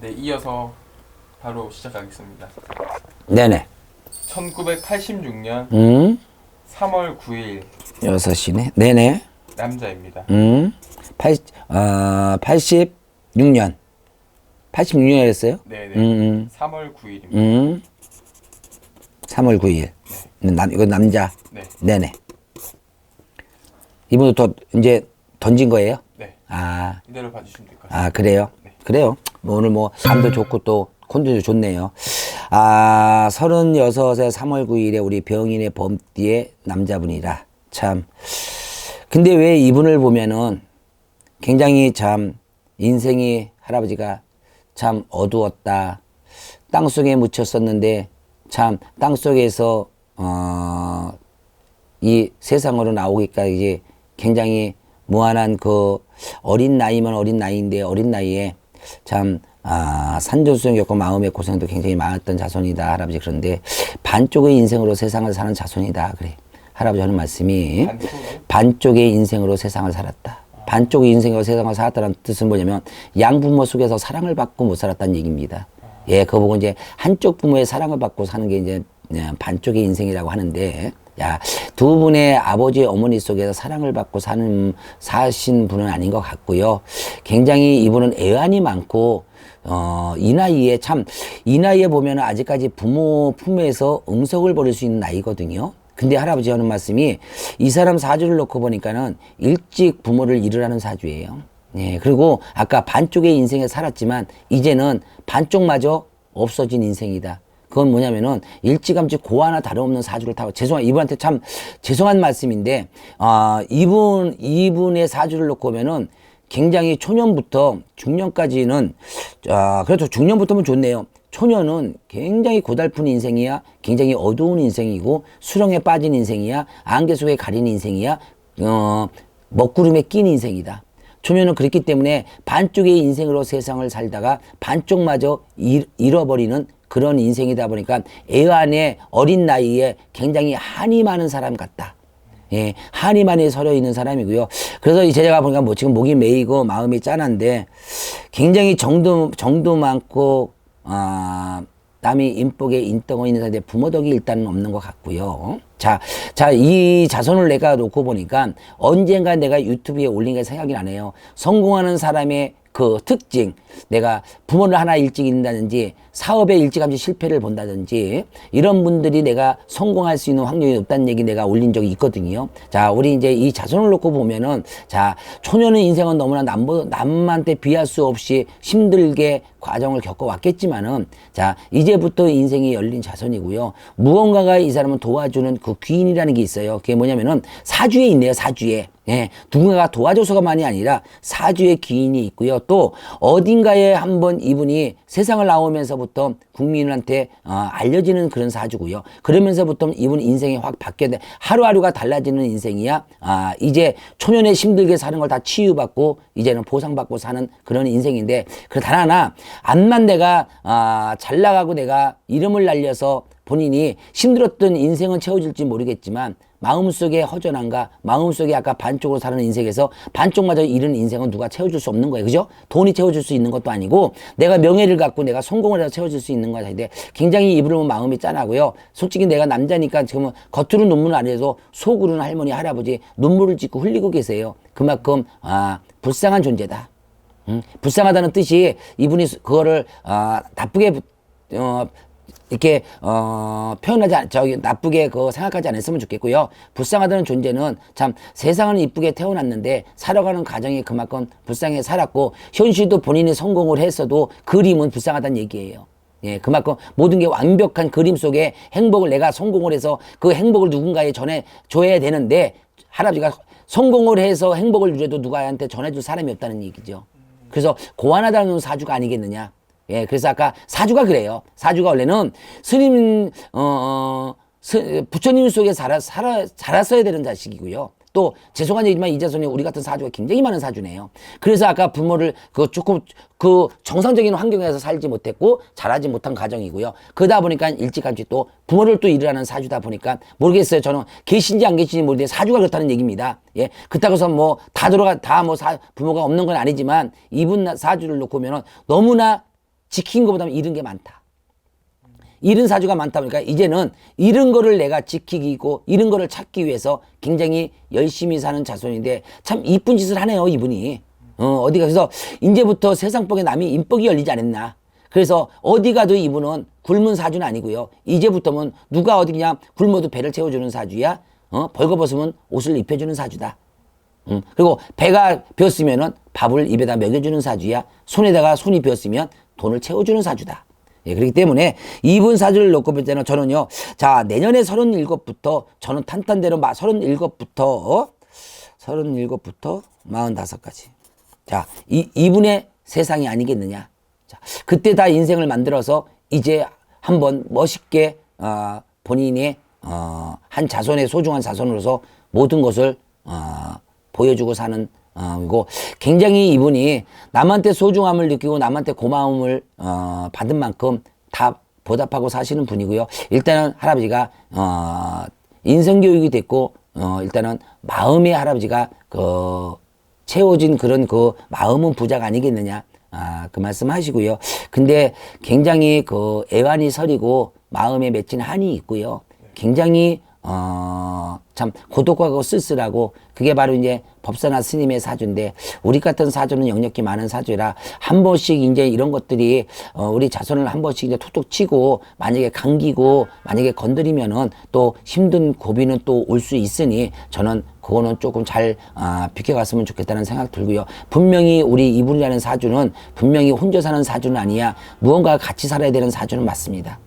네, 이어서 바로 시작하겠습니다. 네네. 1986년 음, 3월 9일 여섯 시네. 네네. 남자입니다. 음, 80, 아, 86년. 86년이었어요? 네, 네. 음, 3월 9일입니다. 음, 음. 3월 9일. 남, 이거 남자. 네. 네네. 이분도 더, 이제 던진 거예요? 네. 아, 이대로 봐주시면 될 것 같습니다. 아, 그래요? 네. 그래요. 뭐 오늘 뭐, 잠도 좋고 또, 콘디도 좋네요. 아, 36세 3월 9일에 우리 병인의 범띠의 남자분이라. 참. 근데 왜 이분을 보면은 굉장히 참, 인생이 할아버지가 참 어두웠다. 땅 속에 묻혔었는데, 참, 땅 속에서, 어, 이 세상으로 나오기까지 굉장히 무한한 그 어린 나이면 어린 나이인데 어린 나이에 참 아, 산전수전 겪고 마음의 고생도 굉장히 많았던 자손이다 할아버지 그런데 반쪽의 인생으로 세상을 사는 자손이다 그래 할아버지 하는 말씀이? 반쪽의 인생으로 세상을 살았다. 반쪽의 인생으로 세상을 살았다는 뜻은 뭐냐면 양부모 속에서 사랑을 받고 못 살았다는 얘기입니다. 예, 그거 보고 이제 한쪽 부모의 사랑을 받고 사는 게 이제 예, 반쪽의 인생이라고 하는데 야, 두 분의 아버지 어머니 속에서 사랑을 받고 사는 사신 분은 아닌 것 같고요. 굉장히 이분은 애환이 많고 어, 이 나이에 참, 이 나이에 보면 아직까지 부모 품에서 응석을 벌일 수 있는 나이거든요. 근데 할아버지 하는 말씀이 이 사람 사주를 놓고 보니까는 일찍 부모를 잃으라는 사주예요. 예, 그리고 아까 반쪽의 인생에 살았지만 이제는 반쪽마저 없어진 인생이다. 그건 뭐냐면은 일찌감치 고 하나 다름없는 사주를 타고 죄송한 이분한테 참 죄송한 말씀인데 아 이분 이분의 사주를 놓고 보면은 굉장히 초년부터 중년까지는 아 그래도 중년부터면 좋네요. 초년은 굉장히 고달픈 인생이야, 굉장히 어두운 인생이고 수렁에 빠진 인생이야, 안개 속에 가린 인생이야, 어 먹구름에 낀 인생이다. 초면은 그렇기 때문에 반쪽의 인생으로 세상을 살다가 반쪽마저 잃- 잃어버리는 그런 인생이다 보니까 애완의 어린 나이에 굉장히 한이 많은 사람 같다. 예, 한이 많이 서려 있는 사람이고요. 그래서 이 제자가 보니까 뭐 지금 목이 메이고 마음이 짠한데 굉장히 정도, 정도 많고, 아, 남이 인복에 인덕어 있는 사람인데 부모 덕이 일단은 없는 것 같고요. 자, 자, 이 자손을 내가 놓고 보니까 언젠가 내가 유튜브에 올린 게 생각이 나네요. 성공하는 사람의 그 특징, 내가 부모를 하나 일찍 잃는다든지 사업에 일찌감치 실패를 본다든지 이런 분들이 내가 성공할 수 있는 확률이 높다는 얘기 내가 올린 적이 있거든요. 자, 우리 이제 이 자손을 놓고 보면은 자, 초년의 인생은 너무나 남보, 남한테 비할 수 없이 힘들게 과정을 겪어왔겠지만은 자, 이제부터 인생이 열린 자손이고요. 무언가가 이 사람을 도와주는 그 귀인이라는 게 있어요. 그게 뭐냐면은 사주에 있네요, 사주에. 예, 누군가가 도와줘서가만이 아니라 사주의 기인이 있고요. 또 어딘가에 한번 이분이 세상을 나오면서부터 국민한테 어, 알려지는 그런 사주고요. 그러면서부터 이분 인생이 확 돼. 하루하루가 달라지는 인생이야. 아, 이제 초년에 힘들게 사는 걸 다 치유받고 이제는 보상받고 사는 그런 인생인데 그단 하나 암만 내가 아, 잘 나가고 내가 이름을 날려서 본인이 힘들었던 인생은 채워질지 모르겠지만 마음속에 허전함과 마음속에 아까 반쪽으로 사는 인생에서 반쪽마저 잃은 인생은 누가 채워줄 수 없는 거예요. 그죠? 돈이 채워줄 수 있는 것도 아니고 내가 명예를 갖고 내가 성공을 해서 채워줄 수 있는 것인데 굉장히 이분을 보면 마음이 짠하고요. 솔직히 내가 남자니까 지금 겉으로 눈물을 안 해도 속으로는 할머니, 할아버지 눈물을 짓고 흘리고 계세요. 그만큼 아, 불쌍한 존재다. 음, 불쌍하다는 뜻이 이분이 그거를 아, 나쁘게 부- 어, 이렇게 어 표현하지 않, 저기 나쁘게 그 생각하지 않았으면 좋겠고요. 불쌍하다는 존재는 참 세상은 이쁘게 태어났는데 살아가는 과정이 그만큼 불쌍해 살았고 현실도 본인이 성공을 했어도 그림은 불쌍하다는 얘기예요. 예, 그만큼 모든 게 완벽한 그림 속에 행복을 내가 성공을 해서 그 행복을 누군가에 전해 줘야 되는데 할아버지가 성공을 해서 행복을 누려도 누가한테 전해줄 사람이 없다는 얘기죠. 그래서 고안하다는 사주가 아니겠느냐. 예, 그래서 아까 사주가 그래요. 사주가 원래는 스님, 어, 어 스- 부처님 속에 살아, 살아, 자랐어야 되는 자식이고요. 또 죄송한 얘기지만 이 자손이 우리 같은 사주가 굉장히 많은 사주네요. 그래서 아까 부모를 그 조금 그 정상적인 환경에서 살지 못했고 자라지 못한 가정이고요. 그러다 보니까 일찌감치 또 부모를 또 일을 하는 사주다 보니까 모르겠어요. 저는 계신지 안 계신지 모르는데 사주가 그렇다는 얘기입니다. 예. 그렇다고 해서 뭐 다 들어가 다 뭐 부모가 없는 건 아니지만 이분 나- 사주를 놓고 보면은 너무나 지킨 것보다는 잃은 게 많다. 잃은 사주가 많다 보니까 이제는 잃은 거를 내가 지키고 잃은 거를 찾기 위해서 굉장히 열심히 사는 자손인데 참 이쁜 짓을 하네요 이분이 어, 어디 가서 이제부터 세상복에 남이 인복이 열리지 않았나 그래서 어디 가도 이분은 굶은 사주는 아니고요 이제부터는 누가 어디 그냥 굶어도 배를 채워주는 사주야 어? 벌거벗으면 옷을 입혀주는 사주다 음, 그리고 배가 비었으면은 밥을 입에다 먹여주는 사주야. 손에다가 손이 비었으면 돈을 채워주는 사주다. 예, 그렇기 때문에 이분 사주를 놓고 볼 때는 저는요, 자, 내년에 37부터 저는 탄탄대로 마, 37부터, 어? 37부터 45까지. 자, 이, 이분의 세상이 아니겠느냐. 자, 그때 다 인생을 만들어서 이제 한번 멋있게, 어, 본인의, 어, 한 자손의 소중한 자손으로서 모든 것을, 어, 보여주고 사는 어, 이고 굉장히 이분이 남한테 소중함을 느끼고 남한테 고마움을 어, 받은 만큼 다 보답하고 사시는 분이고요. 일단은 할아버지가 어, 인성 교육이 됐고 어, 일단은 마음의 할아버지가 그 채워진 그런 그 마음은 부자가 아니겠느냐. 아, 그 말씀 하시고요. 근데 굉장히 그 애환이 서리고 마음에 맺힌 한이 있고요. 굉장히 어, 참 고독하고 쓸쓸하고 그게 바로 이제 법사나 스님의 사주인데 우리 같은 사주는 영역이 많은 사주라 한 번씩 이제 이런 것들이 어, 우리 자손을 한 번씩 이제 툭툭 치고 만약에 감기고 만약에 건드리면은 또 힘든 고비는 또 올 수 있으니 저는 그거는 조금 잘 아, 비켜갔으면 좋겠다는 생각 들고요. 분명히 우리 이분이라는 사주는 분명히 혼자 사는 사주는 아니야. 무언가 같이 살아야 되는 사주는 맞습니다.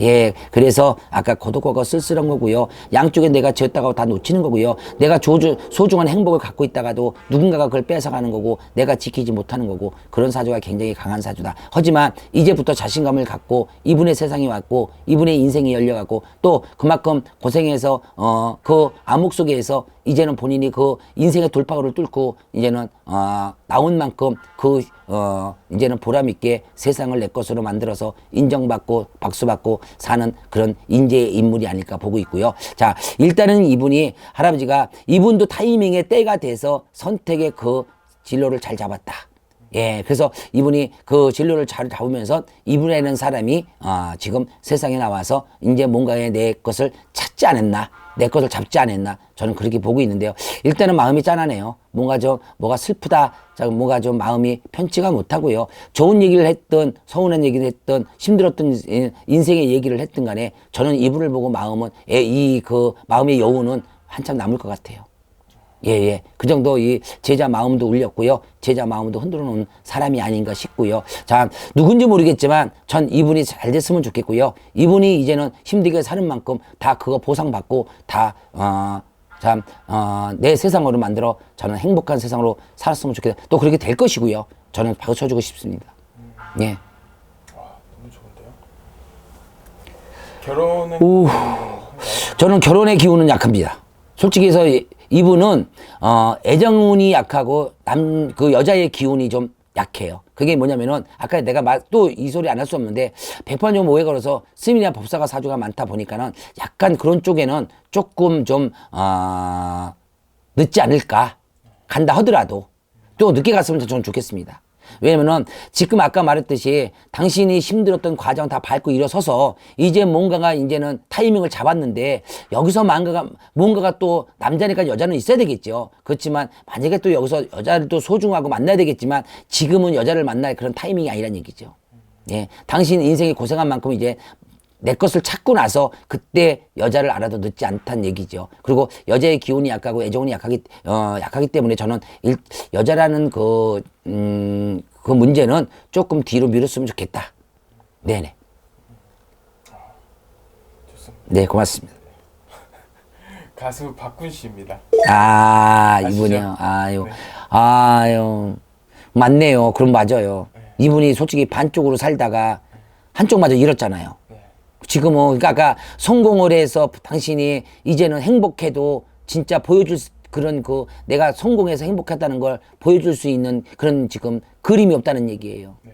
예, 그래서 아까 고독하고 쓸쓸한 거고요. 양쪽에 내가 지었다가 다 놓치는 거고요. 내가 조주, 소중한 행복을 갖고 있다가도 누군가가 그걸 뺏어가는 거고 내가 지키지 못하는 거고 그런 사주가 굉장히 강한 사주다. 하지만 이제부터 자신감을 갖고 이분의 세상이 왔고 이분의 인생이 열려갖고 또 그만큼 고생해서 어, 그 암흑 속에서 이제는 본인이 그 인생의 돌파구를 뚫고 이제는 어, 나온 만큼 그 어, 이제는 보람 있게 세상을 내 것으로 만들어서 인정받고 박수받고 사는 그런 인재의 인물이 아닐까 보고 있고요. 자, 일단은 이분이 할아버지가 이분도 타이밍의 때가 돼서 선택의 그 진로를 잘 잡았다. 예, 그래서 이분이 그 진로를 잘 잡으면서 이분이라는 사람이 아, 지금 세상에 나와서 이제 뭔가의 내 것을 찾지 않았나, 내 것을 잡지 않았나, 저는 그렇게 보고 있는데요. 일단은 마음이 짠하네요. 뭔가 좀, 뭐가 슬프다, 자, 뭐가 좀 마음이 편치가 못하고요. 좋은 얘기를 했던, 서운한 얘기를 했던, 힘들었던 인- 인생의 얘기를 했던 간에 저는 이분을 보고 마음은, 이 그 마음의 여운은 한참 남을 것 같아요. 예, 예. 그 정도 이 제자 마음도 울렸고요. 제자 마음도 흔들어 놓은 사람이 아닌가 싶고요. 자, 누군지 모르겠지만 전 이분이 잘 됐으면 좋겠고요. 이분이 이제는 힘들게 사는 만큼 다 그거 보상받고 다, 어, 참, 어, 내 세상으로 만들어 저는 행복한 세상으로 살았으면 좋겠다. 또 그렇게 될 것이고요. 저는 박수 쳐주고 싶습니다. 예. 너무 좋은데요. 결혼은 오. 저는 결혼의 기운은 약합니다. 솔직히 해서 이- 이분은 어, 애정운이 약하고 남 그 여자의 기운이 좀 약해요. 그게 뭐냐면은 아까 내가 또 이 소리 안 할 수 없는데 백판 좀 오해 걸어서 스님이나 법사가 사주가 많다 보니까는 약간 그런 쪽에는 조금 좀 어, 늦지 않을까 간다 하더라도 또 늦게 갔으면 저는 좋겠습니다. 왜냐면은 지금 아까 말했듯이 당신이 힘들었던 과정 다 밟고 일어서서 이제 뭔가가 이제는 타이밍을 잡았는데 여기서 뭔가가 뭔가가 또 남자니까 여자는 있어야 되겠죠. 그렇지만 만약에 또 여기서 여자를 또 소중하고 만나야 되겠지만 지금은 여자를 만날 그런 타이밍이 아니란 얘기죠. 예, 당신 인생이 고생한 만큼 이제 내 것을 찾고 나서 그때 여자를 알아도 늦지 않다는 얘기죠. 그리고 여자의 기운이 약하고 애정운이 약하기 어 약하기 때문에 저는 일, 여자라는 그 음, 그 문제는 조금 뒤로 미뤘으면 좋겠다. 네네. 좋습니다. 네, 고맙습니다. 가수 박군 씨입니다. 아, 아시죠? 이분이요. 아유, 네. 아유, 맞네요. 그럼 맞아요. 이분이 솔직히 반쪽으로 살다가 한쪽마저 잃었잖아요. 네. 지금은 그러니까 아까 성공을 해서 당신이 이제는 행복해도 진짜 보여줄 수- 그런 그 내가 성공해서 행복했다는 걸 보여줄 수 있는 그런 지금 그림이 없다는 얘기예요. 네.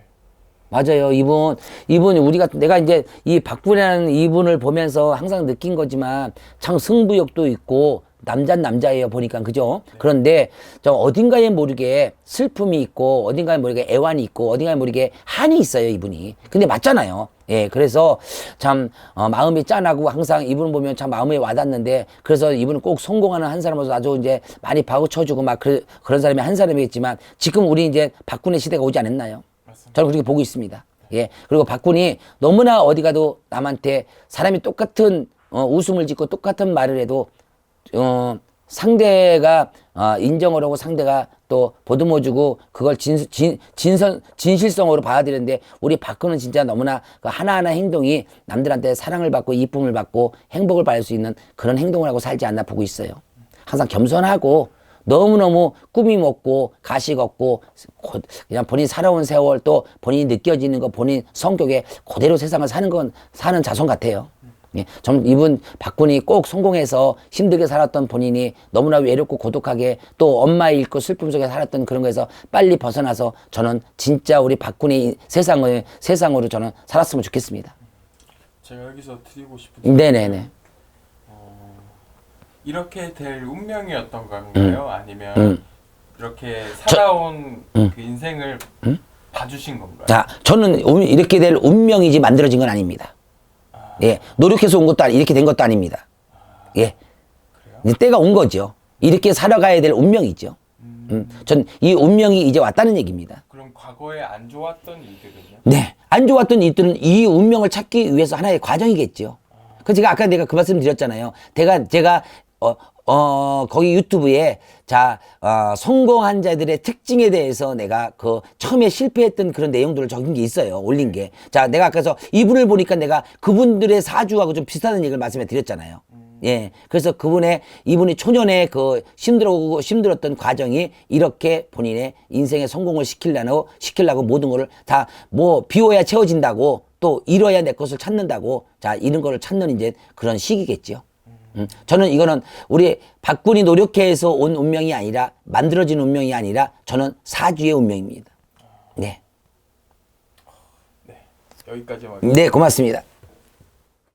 맞아요. 이분, 이분, 우리가, 내가 이제 이 박분이라는 이분을 보면서 항상 느낀 거지만 참 승부욕도 있고 남자는 남자예요 보니까 그죠? 그런데 저 어딘가에 모르게 슬픔이 있고 어딘가에 모르게 애환이 있고 어딘가에 모르게 한이 있어요 이분이. 근데 맞잖아요. 예, 그래서 참 어, 마음이 짠하고 항상 이분 보면 참 마음에 와닿는데 그래서 이분은 꼭 성공하는 한 사람으로서 아주 이제 많이 바우쳐주고 막 그, 그런 사람이 한 사람이겠지만 지금 우리 이제 박군의 시대가 오지 않았나요? 맞습니다. 저는 그렇게 보고 있습니다. 예. 그리고 박군이 너무나 어디 가도 남한테 사람이 똑같은 어, 웃음을 짓고 똑같은 말을 해도 어, 상대가 어, 인정을 하고 상대가 또 보듬어주고 그걸 진, 진, 진선, 진실성으로 봐야 되는데 우리 박근은 진짜 너무나 그 하나하나 행동이 남들한테 사랑을 받고 이쁨을 받고 행복을 받을 수 있는 그런 행동을 하고 살지 않나 보고 있어요. 항상 겸손하고 너무너무 꿈이 먹고 가식 없고 고- 그냥 본인 살아온 세월 또 본인이 느껴지는 거 본인 성격에 그대로 세상을 사는 건 사는 자손 같아요. 예, 좀 이분 박군이 꼭 성공해서 힘들게 살았던 본인이 너무나 외롭고 고독하게 또 엄마 잃고 슬픔 속에 살았던 그런 거에서 빨리 벗어나서 저는 진짜 우리 박군의 세상을 세상으로 저는 살았으면 좋겠습니다. 제가 여기서 드리고 싶은 네네네. 이렇게 될 운명이었던 건가요? 아니면 음. 이렇게 살아온 그 인생을 봐주신 건가요? 자, 저는 운- 이렇게 될 운명이지 만들어진 건 아닙니다. 예, 노력해서 온 것도 아니, 이렇게 된 것도 아닙니다. 예? 이제 때가 온 거죠. 이렇게 살아가야 될 운명이죠. 음, 전 이 운명이 이제 왔다는 얘기입니다. 그럼 과거에 안 좋았던 일들은요? 네, 안 좋았던 이들은 이 운명을 찾기 위해서 하나의 과정이겠죠. 그 제가 아까 내가 그 말씀 드렸잖아요. 제가 제가 어, 어 거기 유튜브에 자 어, 성공한 자들의 특징에 대해서 내가 그 처음에 실패했던 그런 내용들을 적은 게 있어요. 올린 게. 자, 내가 아까서 이분을 보니까 내가 그분들의 사주하고 좀 비슷하다는 얘기를 말씀해 드렸잖아요. 예. 그래서 그분의 이분이 초년에 그 힘들고 힘들었던 과정이 이렇게 본인의 인생의 성공을 시키려고 시키려고 모든 거를 다 뭐 비워야 채워진다고 또 잃어야 내 것을 찾는다고 자 이런 거를 찾는 이제 그런 시기겠지요. 음, 저는 이거는 우리 박군이 노력해서 온 운명이 아니라 만들어진 운명이 아니라 저는 사주의 운명입니다. 네. 네 여기까지만. 네, 고맙습니다.